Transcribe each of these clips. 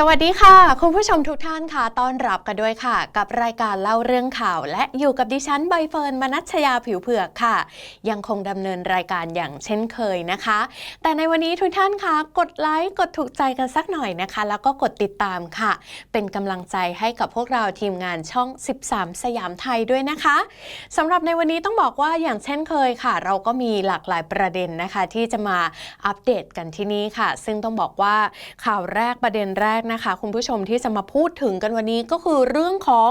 สวัสดีค่ะ คุณผู้ชมทุกท่านค่ะต้อนรับกันด้วยค่ะ กับรายการเล่าเรื่องข่าว และอยู่กับดิฉันใบเฟิร์นมนัชยาผิวเผือกค่ะ ยังคงดำเนินรายการอย่างเช่นเคยนะคะ แต่ในวันนี้ทุกท่านคะกดไลค์กดถูกใจกันสักหน่อยนะคะ แล้วก็กดติดตามค่ะ เป็นกำลังใจให้กับพวกเราทีมงานช่อง 13 สยามไทยด้วยนะคะสำหรับในวันนี้ต้องบอกว่าอย่างเช่นเคยค่ะ เราก็มีหลากหลายประเด็นนะคะ ที่จะมาอัปเดตกันที่นี่ค่ะ ซึ่งต้องบอกว่าข่าวแรกประเด็นแรกนะคะ คุณผู้ชมที่จะมาพูดถึงกันวันนี้ก็คือเรื่องของ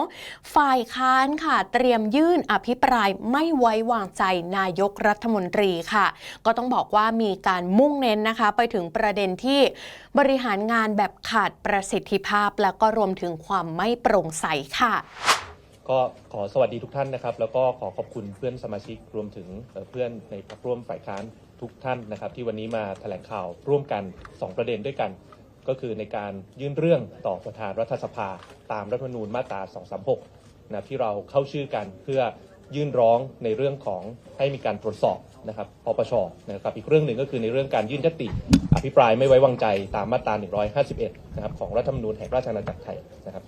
ฝ่ายค้านค่ะ เตรียมยื่นอภิปรายไม่ไว้วางใจนายกรัฐมนตรีค่ะ ก็ต้องบอกว่ามีการมุ่งเน้นนะคะ ไปถึงประเด็นที่บริหารงานแบบขาดประสิทธิภาพ แล้วก็รวมถึงความไม่โปร่งใสค่ะก็ขอสวัสดีทุกท่านนะครับ แล้วก็ขอขอบคุณเพื่อนสมาชิกรวมถึงเพื่อนในพรรคร่วมฝ่ายค้านทุกท่านนะครับ ที่วันนี้มาแถลงข่าวร่วมกัน 2 ประเด็นด้วยกัน ก็คือในการยื่นเรื่องต่อประธานรัฐสภาตามรัฐธรรมนูญมาตรา 236 นะที่เราเข้าชื่อกันเพื่อยื่นร้องในเรื่องของให้มีการตรวจสอบนะครับปปชนะครับอีกเรื่องหนึ่งก็คือในเรื่องการยื่นยติอภิปรายไม่ไว้วางใจตามมาตรา 151 นะครับของรัฐธรรมนูญแห่งราชอาณาจักรไทยนะครับ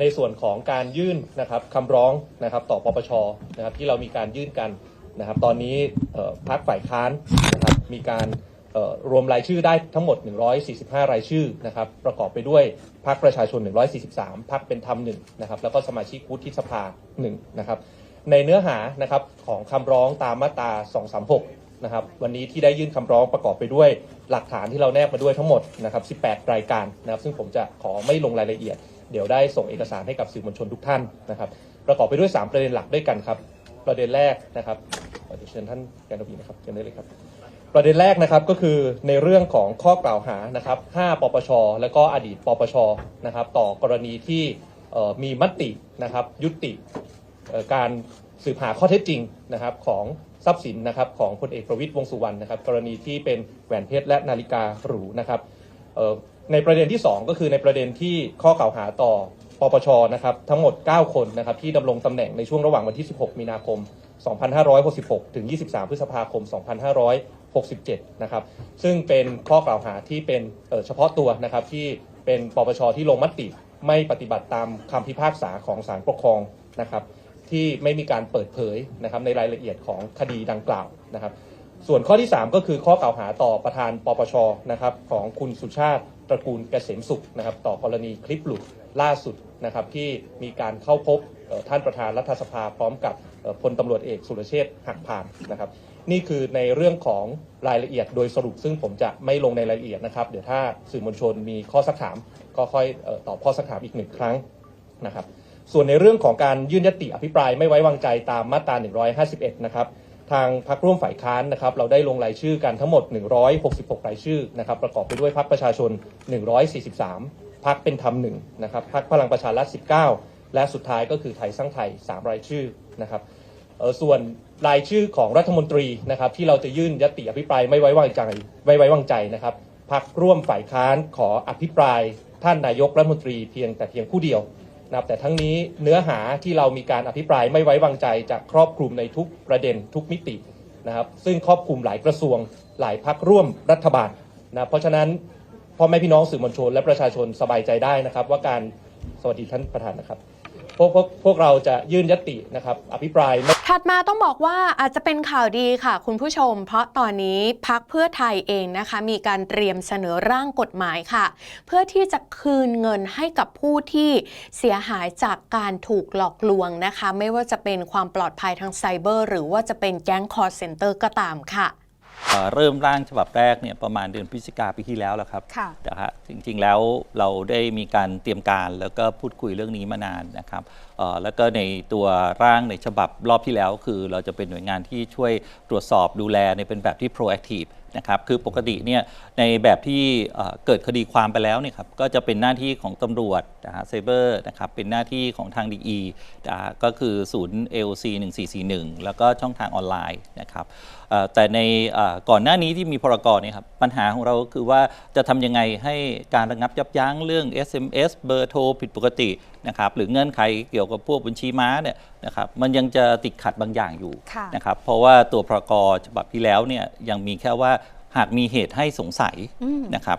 ในส่วนของการยื่นนะครับคำร้องนะครับต่อปปชนะครับที่เรามีการยื่นกันนะครับตอนนี้พรรคฝ่ายค้านนะครับมีการ รวมรายชื่อได้ทั้งหมด 145 รายชื่อนะครับ ประกอบไปด้วยพรรคประชาชน 143พรรคเป็นธรรมหนึ่งนะครับ แล้วก็สมาชิกวุฒิสภาหนึ่งนะครับ ในเนื้อหานะครับของคำร้องตามมาตรา 236 นะครับ วันนี้ที่ได้ยื่นคำร้องประกอบไปด้วยหลักฐานที่เราแนบมาด้วยทั้งหมดนะครับ 18 รายการนะครับ ซึ่งผมจะขอไม่ลงรายละเอียด เดี๋ยวได้ส่งเอกสารให้กับสื่อมวลชนทุกท่านนะครับ ประกอบไปด้วย 3 ประเด็นหลักด้วยกันครับ ประเด็นแรกนะครับขอเชิญท่านแกนวีนะครับเชิญได้เลยครับ ประเด็นแรกนะครับก็คือในเรื่องของข้อกล่าวหานะครับ 5 ปปช และก็อดีต ปปช นะครับ ต่อกรณีที่มีมตินะครับยุติการสืบหาข้อเท็จจริงนะครับของทรัพย์สินนะครับของพลเอกประวิตยวงสุวรรณนะครับกรณีที่เป็นแหวนเพชรและนาฬิกาหรูนะครับในประเด็นที่ 2 ก็คือในประเด็นที่ข้อกล่าวหาต่อปปชนะครับทั้งหมด 9 คนนะครับที่ดำรงตำแหน่งในช่วงระหว่างวันที่ 16 มีนาคม 2566 ถึง 23 พฤษภาคม 67 นะครับ ซึ่งเป็นข้อกล่าวหาที่เป็นเเฉพาะตัวนะครับที่เป็นปปชที่ลงมติไม่ปฏิบัติตามคำพิพากษาของศาลปกครองนะครับ ที่ไม่มีการเปิดเผยนะครับในรายละเอียดของคดีดังกล่าวนะครับ ส่วนข้อที่ 3 ก็คือข้อกล่าวหาต่อประธานปปชนะครับของคุณสุชาติตระกูลเกษมสุขนะครับ ต่อกรณีคลิปหลุดล่าสุดนะครับที่มีการเข้าพบท่านประธานรัฐสภาพร้อมกับพลตำรวจเอกสุรเชษฐ์หักพานนะครับ นี่คือในเรื่องของรายละเอียดโดยสรุปซึ่งผมจะไม่ลงในรายละเอียดนะครับ เดี๋ยวถ้าสื่อมวลชนมีข้อสักถาม ก็ค่อยออตอบข้อสักถามอีกหนึ่งครั้งนะครับ ส่วนในเรื่องของการยื่นยติอภิปรายไม่ไว้วางใจตามมาตรา 151 นะครับทางพรรคร่วมฝ่ายค้านนะครับ เราได้ลงรายชื่อกันทั้งหมด 166 รายชื่อนะครับ ประกอบไปด้วยพรรคประชาชน 143พรรคเป็นธรรมหนึ่งนะครับพรรคพลังประชารัฐ19 และสุดท้ายก็คือไทยสร้างไทย 3 รายชื่อนะครับ ส่วนรายชื่อของรัฐมนตรีนะครับที่เราจะยื่นยติอภิปรายไม่ไว้วางใจไม่ไว้วางใจนะครับพักร่วมฝ่ายค้านขออภิปรายท่านนายกรัฐมนตรีเพียงแต่เพียงผู้เดียวนะครับแต่ทั้งนี้เนื้อหาที่เรามีการอภิปรายไม่ไว้วางใจจะครอบคลุมในทุกประเด็นทุกมิตินะครับซึ่งครอบคลุมหลายกระทรวงหลายพักร่วมรัฐบาลนะเพราะฉะนั้นพ่อแม่พี่น้องสื่อมวลชนและประชาชนสบายใจได้นะครับ ว่าการสวัสดีท่านประธานนะครับ พวกพวกพวกเราจะยื่นยตินะครับอภิปรายไม่ ถัดมาต้องบอกว่าอาจจะเป็นข่าวดีค่ะ คุณผู้ชม เพราะตอนนี้พักเพื่อไทยเองนะคะ มีการเตรียมเสนอร่างกฎหมายค่ะ เพื่อที่จะคืนเงินให้กับผู้ที่เสียหายจากการถูกหลอกลวงนะคะ ไม่ว่าจะเป็นความปลอดภัยทางไซเบอร์ หรือว่าจะเป็นแก๊งคอร์เซนเตอร์ก็ตามค่ะ เอ่อเริ่มร่างฉบับแรกเนี่ยประมาณเดือนพฤศจิกาปีที่แล้วแล้วครับค่ะนะฮะจริงๆแล้วเราได้มีการเตรียมการแล้วก็พูดคุยเรื่องนี้มานานนะครับเอ่อ แล้วก็ในตัวร่างในฉบับรอบที่แล้ว คือเราจะเป็นหน่วยงานที่ช่วยตรวจสอบดูแลในเป็นแบบที่ proactive นะครับคือปกติเนี่ยในแบบที่เกิดคดีความไปแล้วเนี่ยครับก็จะเป็นหน้าที่ของตำรวจนะฮะไซเบอร์นะครับเป็นหน้าที่ของทางดีนะก็คือศูนย์ AOC 1441 แล้วก็ช่องทางออนไลน์นะครับแต่ในก่อนหน้านี้ที่มีพรกรเนี่ยครับปัญหาของเราก็คือว่าจะทำยังไงให้การระงับยับยั้งเรื่อง SMS เบอร์โทรผิดปกตินะครับหรือเงื่อนไขเกี่ยวกับพวกบัญชีม้าเนี่ยนะครับมันยังจะติดขัดบางอย่างอยู่ค่ะนะครับเพราะว่าตัวพรกฉบับที่แล้วเนี่ยยังมีแค่ว่าหากมีเหตุให้สงสัยอืมนะครับ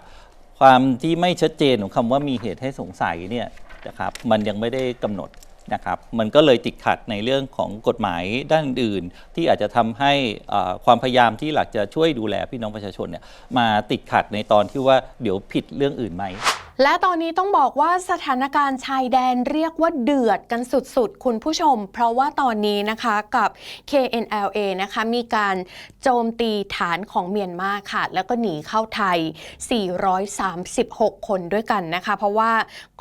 ความที่ไม่ชัดเจนของคำว่ามีเหตุให้สงสัยเนี่ยนะครับมันยังไม่ได้กำหนดนะครับมันก็เลยติดขัดในเรื่องของกฎหมายด้านอื่น ที่อาจจะทำให้อ่าความพยายามที่หลักจะช่วยดูแลพี่น้องประชาชนเนี่ยมาติดขัดในตอนที่ว่าเดี๋ยวผิดเรื่องอื่นไหม และตอนนี้ต้องบอกว่าสถานการณ์ชายแดนเรียกว่าเดือดกันสุดๆ คุณผู้ชม เพราะว่าตอนนี้นะคะกับ KNLA นะคะมีการโจมตีฐานของเมียนมาค่ะ แล้วก็หนีเข้าไทย 436 คนด้วยกันนะคะ เพราะว่า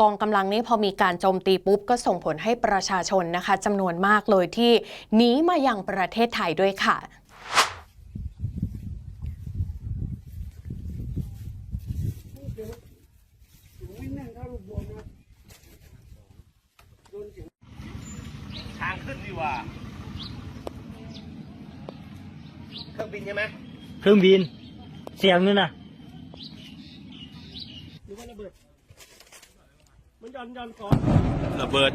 กองกำลังนี้พอมีการโจมตีปุ๊บ ก็ส่งผลให้ประชาชนนะคะจำนวนมากเลยที่หนีมายังประเทศไทยด้วยค่ะ ทางขึ้นดีก ว่า เครื่องบินใช่ไหมเครื่องบิน เสียงนึงนะหรือว่าระเบิด มันย่อนย่อนก่อนระเบิด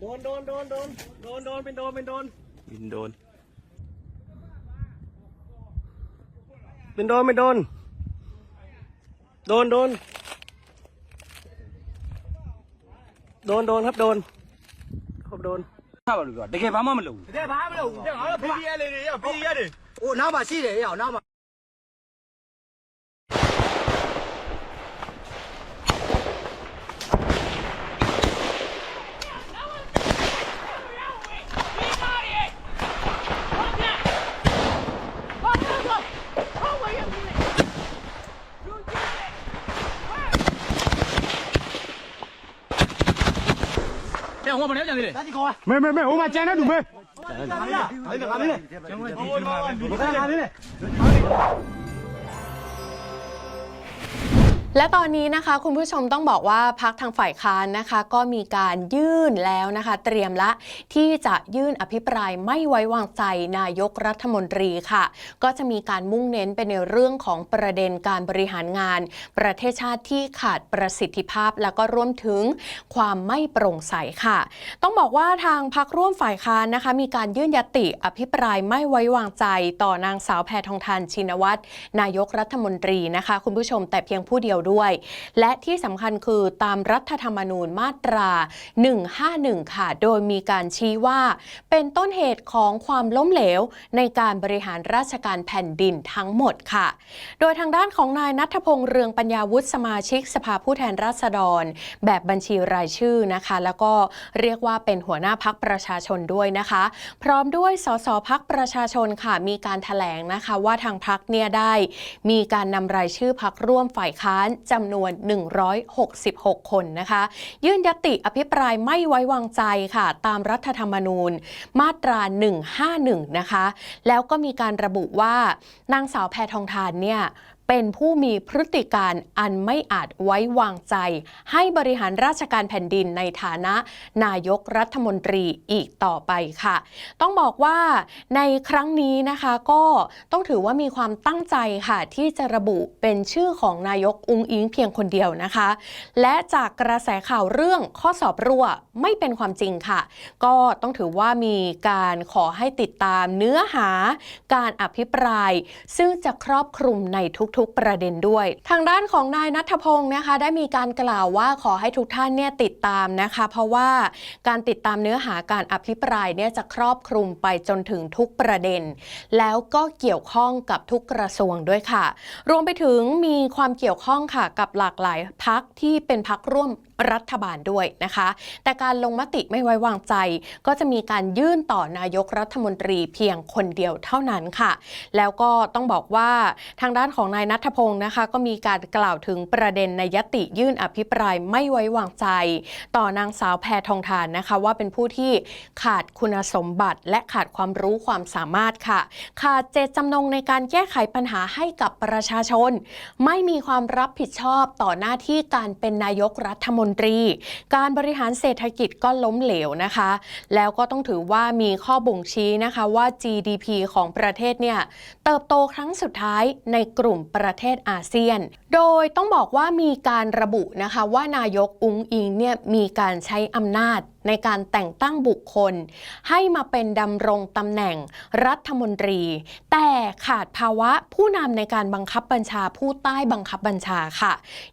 โดนโดนโดนโดนโดนโดนเป็นโดนเป็นโดน บินโดน เป็นโดนเป็นโดน โดนโดน โดนโดนครับโดน ဟုတ်တော့ဘာလို့ပြောတကယ်ဘာမှမလုပ်ဘူးတကယ်ဘာမှမလုပ်ဘူးငါတို့ PDF လေးတွေရော PDF တွေဟိုနောက်မှာရှိတယ်ရအောင်နောက်မှာ သေးလဲမဲမဲမဲဟိုမှာကြံတဲ့လူမဲဟိုမှာကြံတဲ့လူမဲဟိုမှာကြံတဲ့လူမဲ และตอนนี้นะคะคุณผู้ชมต้องบอกว่าพักทางฝ่ายค้านนะคะ ก็มีการยื่นแล้วนะคะ เตรียมละที่จะยื่นอภิปรายไม่ไว้วางใจนายกรัฐมนตรีค่ะ ก็จะมีการมุ่งเน้นไปในเรื่องของประเด็นการบริหารงาน ประเทศชาติที่ขาดประสิทธิภาพ แล้วก็รวมถึงความไม่โปร่งใสค่ะ ต้องบอกว่าทางพักร่วมฝ่ายค้านนะคะ มีการยื่นยติอภิปรายไม่ไว้วางใจ ต่อนางสาวแพทองทานชินวัตรนายกรัฐมนตรีนะคะ คุณผู้ชมแต่เพียงผู้เดียวด้วย และที่สำคัญคือตามรัฐธรรมนูญมาตรา 151 ค่ะ โดยมีการชี้ว่า เป็นต้นเหตุของความล้มเหลว ในการบริหารราชการแผ่นดินทั้งหมดค่ะ โดยทางด้านของนายนัทพงษ์เรืองปัญญาวุฒิสมาชิกสภาผู้แทนราษฎร แบบบัญชีรายชื่อนะคะ แล้วก็เรียกว่าเป็นหัวหน้าพักประชาชนด้วยนะคะ พร้อมด้วยสสพักประชาชนค่ะมีการถแถลงนะคะว่าทางพักเนี่ยได้ มีการนำรายชื่อพักร่วมฝ่ายค้านจำนวน 166 คนนะคะ ยื่นยติอภิปรายไม่ไว้วางใจค่ะ ตามรัฐธรรมนูญ มาตรา 151 นะคะ แล้วก็มีการระบุว่านางสาวแพทองทานเนี่ย เป็นผู้มีพฤติการอันไม่อาจไว้วางใจ ให้บริหารราชการแผ่นดินในฐานะนายกรัฐมนตรีอีกต่อไปค่ะ ต้องบอกว่าในครั้งนี้นะคะก็ต้องถือว่ามีความตั้งใจค่ะ ที่จะระบุเป็นชื่อของนายกอุงอิงเพียงคนเดียวนะคะ และจากกระแสข่าวเรื่องข้อสอบรั่วไม่เป็นความจริงค่ะ ก็ต้องถือว่ามีการขอให้ติดตามเนื้อหาการอภิปราย ซึ่งจะครอบคลุมในทุกุกประเด็นด้วย ทางด้านของนายนัทพงศ์นะคะ ได้มีการกล่าวว่าขอให้ทุกท่านเนี่ยติดตามนะคะ เพราะว่าการติดตามเนื้อหาการอภิปรายเนี่ยจะครอบคลุมไปจนถึงทุกประเด็น แล้วก็เกี่ยวข้องกับทุกกระทรวงด้วยค่ะ รวมไปถึงมีความเกี่ยวข้องค่ะกับหลากหลายพักที่เป็นพักร่วม รัฐบาลด้วยนะคะ แต่การลงมติไม่ไว้วางใจ ก็จะมีการยื่นต่อนายกรัฐมนตรีเพียงคนเดียวเท่านั้นค่ะ แล้วก็ต้องบอกว่าทางด้านของนายนัทพงศ์นะคะ ก็มีการกล่าวถึงประเด็นในยติยื่นอภิปรายไม่ไว้วางใจ ต่อนางสาวแพทองทานนะคะ ว่าเป็นผู้ที่ขาดคุณสมบัติและขาดความรู้ความสามารถค่ะ ขาดเจตจำนงในการแก้ไขปัญหาให้กับประชาชน ไม่มีความรับผิดชอบต่อหน้าที่การเป็นนายกรัฐมนตรี การบริหารเศรษฐกิจก็ล้มเหลวนะคะ แล้วก็ต้องถือว่ามีข้อบ่งชี้นะคะว่า GDP ของประเทศเนี่ยเติบโตครั้งสุดท้ายในกลุ่มประเทศอาเซียน โดยต้องบอกว่ามีการระบุนะคะว่านายกอุงอิงเนี่ยมีการใช้อำนาจในการแต่งตั้งบุคคล ให้มาเป็นดำรงตำแหน่งรัฐมนตรี แต่ขาดภาวะผู้นำในการบังคับบัญชาผู้ใต้บังคับบัญชาค่ะ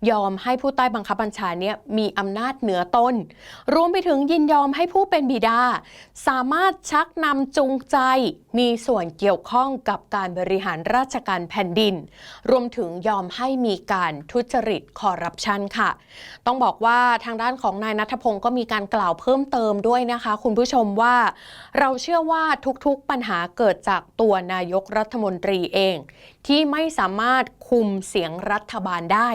ยอมให้ผู้ใต้บังคับบัญชาเนี่ยมีอำนาจเหนือตนรวมไปถึงยินยอมให้ผู้เป็นบิดา สามารถชักนำจูงใจ มีส่วนเกี่ยวข้องกับการบริหารราชการแผ่นดิน รวมถึงยอมให้มีการทุจริตคอร์รัปชันค่ะ ต้องบอกว่าทางด้านของนายนัทพงศ์ก็มีการกล่าวเพิ่มเติมด้วยนะคะ คุณผู้ชมว่า เราเชื่อว่าทุกๆปัญหาเกิดจากตัวนายกรัฐมนตรีเอง ที่ไม่สามารถคุมเสียงรัฐบาลได้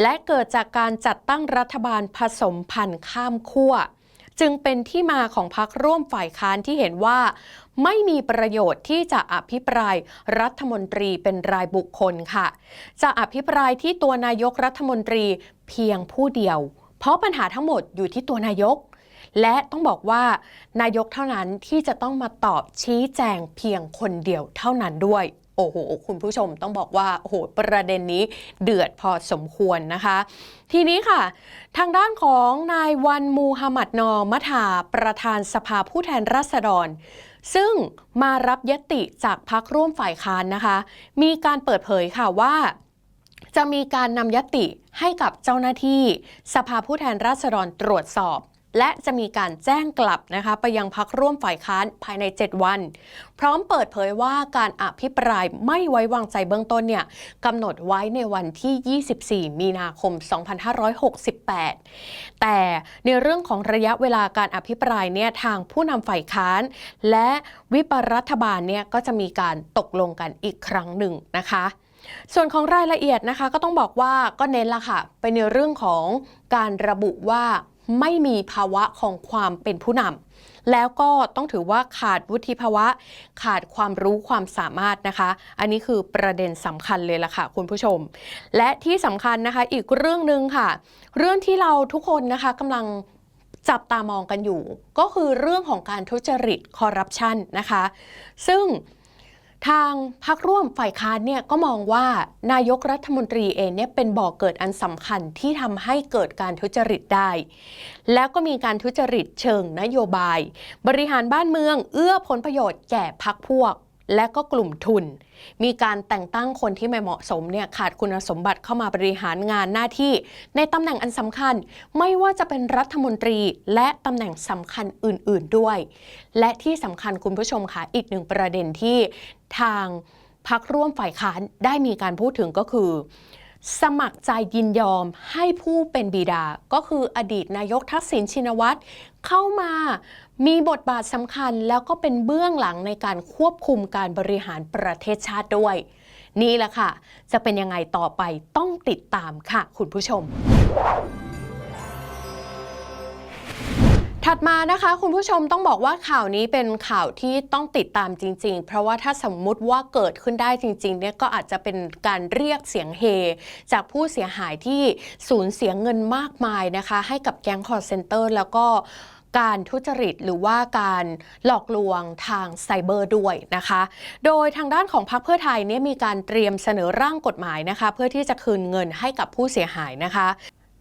และเกิดจากการจัดตั้งรัฐบาลผสมพันธุ์ข้ามขั้วจึงเป็นที่มาของพรรคร่วมฝ่ายค้านที่เห็นว่า ไม่มีประโยชน์ที่จะอภิปรายรัฐมนตรีเป็นรายบุคคลค่ะ จะอภิปรายที่ตัวนายกรัฐมนตรีเพียงผู้เดียว เพราะปัญหาทั้งหมดอยู่ที่ตัวนายก และต้องบอกว่านายกเท่านั้นที่จะต้องมาตอบชี้แจงเพียงคนเดียวเท่านั้นด้วยโอ้โห คุณผู้ชมต้องบอกว่า โอ้โห ประเด็นนี้เดือดพอสมควรนะคะ ทีนี้ค่ะ ทางด้านของนายวันมูฮัมหมัดนอมัทาประธานสภาผู้แทนราษฎร ซึ่งมารับยติจากพักร่วมฝ่ายค้านนะคะ มีการเปิดเผยค่ะว่า จะมีการนำยติให้กับเจ้าหน้าที่ สภาผู้แทนราษฎรตรวจสอบ และจะมีการแจ้งกลับนะคะไปยังพักร่วมฝ่ายค้านภายใน 7 วัน พร้อมเปิดเผยว่าการอภิปรายไม่ไว้วางใจเบื้องต้นเนี่ยกำหนดไว้ในวันที่ 24 มีนาคม 2568 แต่ในเรื่องของระยะเวลาการอภิปรายเนี่ยทางผู้นำฝ่ายค้าน และวิปรัฐบาลเนี่ยก็จะมีการตกลงกันอีกครั้งหนึ่งนะคะส่วนของรายละเอียดนะคะก็ต้องบอกว่าก็เน้นละค่ะ ไปในเรื่องของการระบุว่า ไม่มีภาวะของความเป็นผู้นำแล้วก็ต้องถือว่าขาดวุฒิภาวะ ขาดความรู้ความสามารถนะคะ อันนี้คือประเด็นสำคัญเลยล่ะค่ะคุณผู้ชม และที่สำคัญนะคะอีกเรื่องหนึ่งค่ะ เรื่องที่เราทุกคนนะคะกำลังจับตามองกันอยู่ ก็คือเรื่องของการทุจริตคอร์รัปชันนะคะ ซึ่ง ทางพักร่วมฝ่ายค้านเนี่ยก็มองว่านายกรัฐมนตรีเองเนี่ยเป็นบ่อกเกิดอันสำคัญที่ทำให้เกิดการทุจริตได้ แล้วก็มีการทุจริตเชิงนโยบาย บริหารบ้านเมือง เอื้อผลประโยชน์แก่พักพวก และก็กลุ่มทุน มีการแต่งตั้งคนที่ไม่เหมาะสมเนี่ยขาดคุณสมบัติเข้ามาบริหารงานหน้าที่ ในตำแหน่งอันสำคัญ ไม่ว่าจะเป็นรัฐมนตรีและตำแหน่งสำคัญอื่น ๆด้วย และที่สำคัญคุณผู้ชมค่ะอีกหนึ่งประเด็นที่ทางพักร่วมฝ่ายค้านได้มีการพูดถึงก็คือ สมัครใจยินยอมให้ผู้เป็นบิดา ก็คืออดีตนายกทักษิณชินวัตรเข้ามา มีบทบาทสำคัญแล้วก็เป็นเบื้องหลังในการควบคุมการบริหารประเทศชาติด้วย นี่แหละค่ะ จะเป็นยังไงต่อไปต้องติดตามค่ะคุณผู้ชม ถัดมานะคะคุณผู้ชมต้องบอกว่าข่าวนี้เป็นข่าวที่ต้องติดตามจริง ๆ เพราะว่าถ้าสมมุติว่าเกิดขึ้นได้จริงๆเนี่ยก็อาจจะเป็นการเรียกเสียงเฮ จากผู้เสียหายที่สูญเสียเงินมากมายนะคะ ให้กับแก๊งคอร์เซนเตอร์แล้วก็ การทุจริตหรือว่าการหลอกลวงทางไซเบอร์ด้วยนะคะ โดยทางด้านของพรรคเพื่อไทยเนี่ยมีการเตรียมเสนอร่างกฎหมายนะคะ เพื่อที่จะคืนเงินให้กับผู้เสียหายนะคะ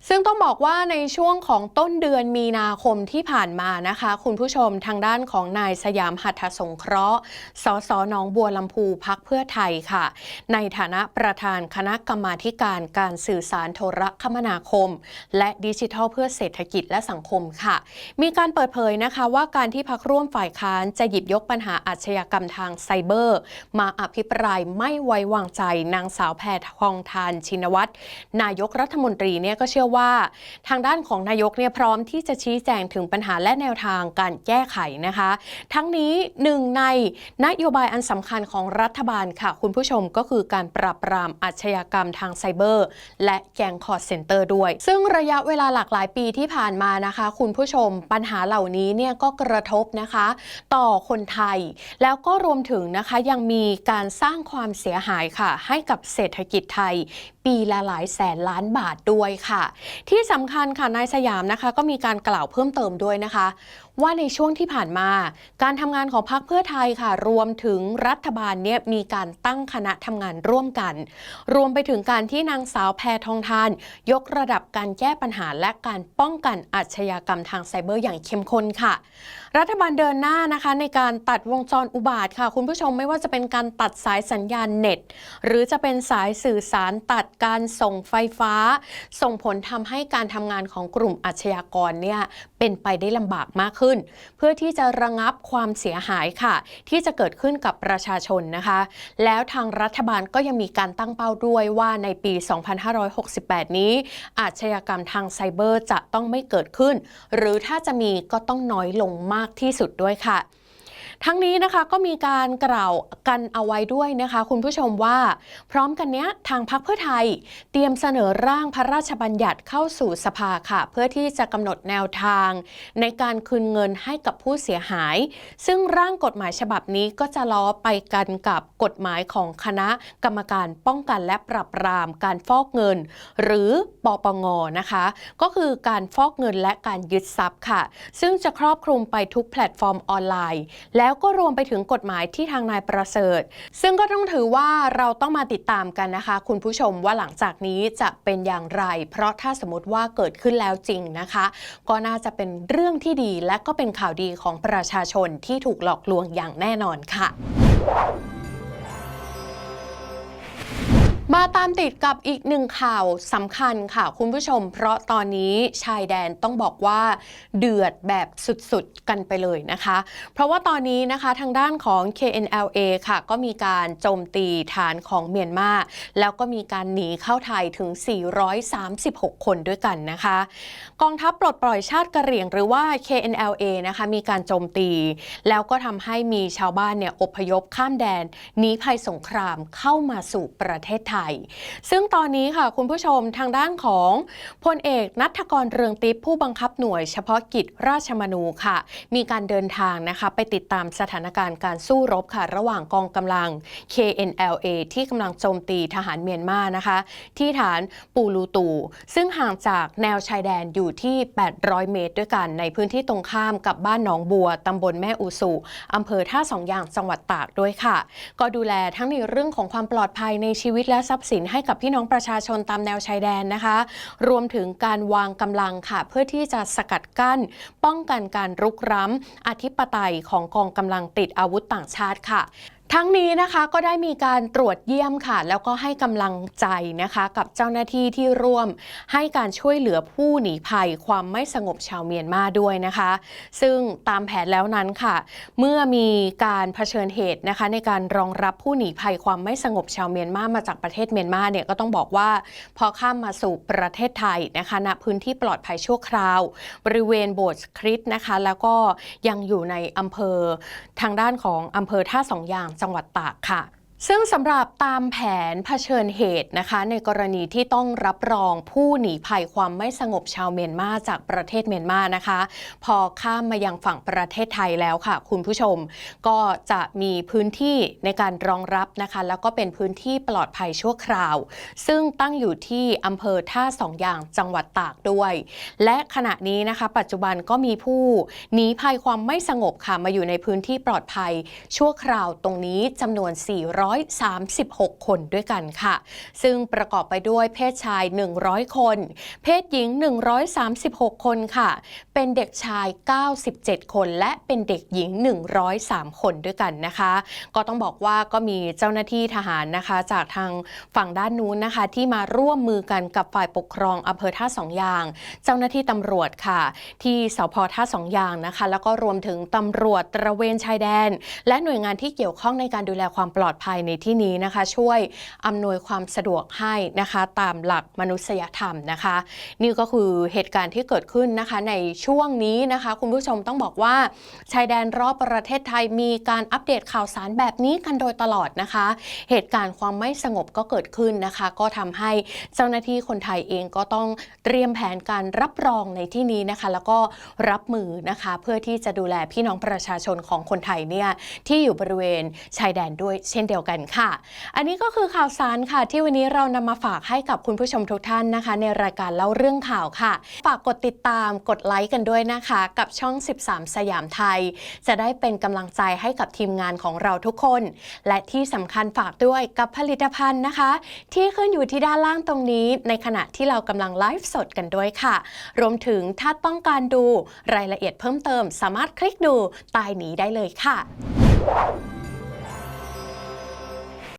ซึ่งต้องบอกว่าในช่วงของต้นเดือนมีนาคมที่ผ่านมานะคะ คุณผู้ชมทางด้านของนายสยามหัตถสงเคราะห์สสหนองบัวลำพูพักเพื่อไทยค่ะ ในฐานะประธานคณะกรรมาการการสื่อสารโทรคมนาคม และดิจิทัลเพื่อเศรษฐกิจและสังคมค่ะ มีการเปิดเผยนะคะว่าการที่พักร่วมฝ่ายค้านจะหยิบยกปัญหาอาชญากรรมทางไซเบอร์ มาอภิปรายไม่ไว้วางใจนางสาวแพทองทานชินวัตรนายกรัฐมนตรีเนี่ยก็เชื่อว่าทางด้านของนายกเนี่ยพร้อมที่จะชี้แจงถึงปัญหาและแนวทางการแก้ไขนะคะ ทั้งนี้หนึ่งในนโยบายอันสำคัญของรัฐบาลค่ะ คุณผู้ชมก็คือการปราบปรามอาชญากรรมทางไซเบอร์ และแกงคอร์เซ็นเตอร์ด้วย ซึ่งระยะเวลาหลากหลายปีที่ผ่านมานะคะ คุณผู้ชมปัญหาเหล่านี้เนี่ยก็กระทบนะคะ ต่อคนไทย แล้วก็รวมถึงนะคะยังมีการสร้างความเสียหายค่ะ ให้กับเศรษฐกิจไทย ปีละหลายแสนล้านบาทด้วยค่ะที่สำคัญค่ะนายสยามนะคะ ก็มีการกล่าวเพิ่มเติมด้วยนะคะ ว่าในช่วงที่ผ่านมา การทำงานของพรรคเพื่อไทยค่ะ รวมถึงรัฐบาลเนี่ยมีการตั้งคณะทำงานร่วมกัน รวมไปถึงการที่นางสาวแพทองทาน ยกระดับการแก้ปัญหาและการป้องกันอาชญากรรมทางไซเบอร์อย่างเข้มข้นค่ะ รัฐบาลเดินหน้านะคะในการตัดวงจรอุบาทค่ะ คุณผู้ชมไม่ว่าจะเป็นการตัดสายสัญญาณเน็ต หรือจะเป็นสายสื่อสารตัดการส่งไฟฟ้า ส่งผลทำให้การทำงานของกลุ่มอาชญากรเนี่ยเป็นไปได้ลำบากมากขึ้นเพื่อที่จะระงับความเสียหายค่ะ ที่จะเกิดขึ้นกับประชาชนนะคะ แล้วทางรัฐบาลก็ยังมีการตั้งเป้าด้วยว่าในปี 2568 นี้ อาชญากรรมทางไซเบอร์จะต้องไม่เกิดขึ้น หรือถ้าจะมีก็ต้องน้อยลงมากที่สุดด้วยค่ะ ทั้งนี้นะคะก็มีการกล่าวกันเอาไว้ด้วยนะคะ คุณผู้ชมว่า พร้อมกันเนี้ยทางพรรคเพื่อไทย เตรียมเสนอร่างพระราชบัญญัติเข้าสู่สภาค่ะ เพื่อที่จะกำหนดแนวทาง ในการคืนเงินให้กับผู้เสียหาย ซึ่งร่างกฎหมายฉบับนี้ก็จะล้อไปกันกับกฎหมายของคณะกรรมการป้องกันและปราบปรามการฟอกเงิน หรือปปงนะคะ ก็คือการฟอกเงินและการยึดทรัพย์ค่ะ ซึ่งจะครอบคลุมไปทุกแพลตฟอร์มออนไลน์ แล้แล้วก็รวมไปถึงกฎหมายที่ทางนายประเสริฐ ซึ่งก็ต้องถือว่าเราต้องมาติดตามกันนะคะ คุณผู้ชมว่าหลังจากนี้จะเป็นอย่างไร เพราะถ้าสมมติว่าเกิดขึ้นแล้วจริงนะคะ ก็น่าจะเป็นเรื่องที่ดีและก็เป็นข่าวดีของประชาชนที่ถูกหลอกลวงอย่างแน่นอนค่ะ มาตามติดกับอีกหนึ่งข่าวสำคัญค่ะคุณผู้ชม เพราะตอนนี้ชายแดนต้องบอกว่าเดือดแบบสุดๆกันไปเลยนะคะ เพราะว่าตอนนี้นะคะทางด้านของ KNLA ค่ะ ก็มีการโจมตีฐานของเมียนมาแล้วก็มีการหนีเข้าไทยถึง 436 คนด้วยกันนะคะ กองทัพปลดปล่อยชาติกะเหรี่ยงหรือว่า KNLA นะคะมีการโจมตี แล้วก็ทำให้มีชาวบ้านเนี่ยอพยพข้ามแดนหนีภัยสงครามเข้ามาสู่ประเทศไทยซึ่งตอนนี้ค่ะคุณผู้ชมทางด้านของพลเอกนัทกรเรืองติปผู้บังคับหน่วยเฉพาะกิจราชมนูค่ะ มีการเดินทางนะคะไปติดตามสถานการณ์การสู้รบค่ะ ระหว่างกองกำลัง KNLA ที่กำลังโจมตีทหารเมียนมานะคะ ที่ฐานปูลูตู ซึ่งห่างจากแนวชายแดนอยู่ที่ 800 เมตรด้วยกัน ในพื้นที่ตรงข้ามกับบ้านหนองบัวตำบลแม่อูสุอำเภอท่าสองอย่างจังหวัดตากด้วยค่ะ ก็ดูแลทั้งในเรื่องของความปลอดภัยในชีวิตและทรัพย์สินให้กับพี่น้องประชาชนตามแนวชายแดนนะคะ รวมถึงการวางกำลังค่ะ เพื่อที่จะสกัดกั้น ป้องกันการรุกร้ำอธิปไตยของกองกำลังติดอาวุธต่างชาติค่ะ ทั้งนี้นะคะก็ได้มีการตรวจเยี่ยมค่ะ แล้วก็ให้กำลังใจนะคะ กับเจ้าหน้าที่ที่ร่วม ให้การช่วยเหลือผู้หนีภัยความไม่สงบชาวเมียนมาด้วยนะคะ ซึ่งตามแผนแล้วนั้นค่ะ เมื่อมีการเผชิญเหตุนะคะ ในการรองรับผู้หนีภัยความไม่สงบชาวเมียนมามาจากประเทศเมียนมาเนี่ยก็ต้องบอกว่าพอข้ามมาสู่ประเทศไทยนะคะณพื้นที่ปลอดภัยชั่วคราว บริเวณโบสถ์คริสต์นะคะ แล้วก็ยังอยู่ในอำเภอทางด้านของอำเภอท่าสองยางจังหวัดตากค่ะ ซึ่งสำหรับตามแผนเผชิญเหตุนะคะ ในกรณีที่ต้องรับรองผู้หนีภัยความไม่สงบชาวเมียนมาจากประเทศเมียนมานะคะ พอข้ามมายังฝั่งประเทศไทยแล้วค่ะ คุณผู้ชมก็จะมีพื้นที่ในการรองรับนะคะ แล้วก็เป็นพื้นที่ปลอดภัยชั่วคราว ซึ่งตั้งอยู่ที่อำเภอท่าสองอย่างจังหวัดตากด้วย และขณะนี้นะคะ ปัจจุบันก็มีผู้หนีภัยความไม่สงบค่ะมาอยู่ในพื้นที่ปลอดภัยชั่วคราวตรงนี้จำนวน400 436 คนด้วยกันค่ะ ซึ่งประกอบไปด้วยเพศชาย 100 คน เพศหญิง 136 คนค่ะ เป็นเด็กชาย 97 คน และเป็นเด็กหญิง 103 คนด้วยกันนะคะ ก็ต้องบอกว่าก็มีเจ้าหน้าที่ทหารนะคะ จากทางฝั่งด้านนู้นนะคะ ที่มาร่วมมือกันกับฝ่ายปกครองอำเภอท่าสองยาง เจ้าหน้าที่ตำรวจค่ะ ที่สพท่าสองยางนะคะ แล้วก็รวมถึงตำรวจตระเวนชายแดน และหน่วยงานที่เกี่ยวข้องในการดูแลความปลอดภัยในที่นี้นะคะ ช่วยอำนวยความสะดวกให้นะคะตามหลักมนุษยธรรมนะคะ นี่ก็คือเหตุการณ์ที่เกิดขึ้นนะคะในช่วงนี้นะคะ คุณผู้ชมต้องบอกว่า ชายแดนรอบประเทศไทยมีการอัปเดตข่าวสารแบบนี้กันโดยตลอดนะคะ เหตุการณ์ความไม่สงบก็เกิดขึ้นนะคะ ก็ทำให้เจ้าหน้าที่คนไทยเองก็ต้องเตรียมแผนการรับรองในที่นี้นะคะ แล้วก็รับมือนะคะ เพื่อที่จะดูแลพี่น้องประชาชนของคนไทยเนี่ยที่อยู่บริเวณชายแดนด้วยเช่นเดียวกันกันค่ะ อันนี้ก็คือข่าวสารค่ะ ที่วันนี้เรานำมาฝากให้กับคุณผู้ชมทุกท่านนะคะ ในรายการเล่าเรื่องข่าวค่ะ ฝากกดติดตามกดไลค์กันด้วยนะคะ กับช่อง 13 สยามไทย จะได้เป็นกำลังใจให้กับทีมงานของเราทุกคน และที่สำคัญฝากด้วยกับผลิตภัณฑ์นะคะ ที่ขึ้นอยู่ที่ด้านล่างตรงนี้ ในขณะที่เรากำลังไลฟ์สดกันด้วยค่ะ รวมถึงถ้าต้องการดูรายละเอียดเพิ่มเติม สามารถคลิกดูใต้นี้ได้เลยค่ะ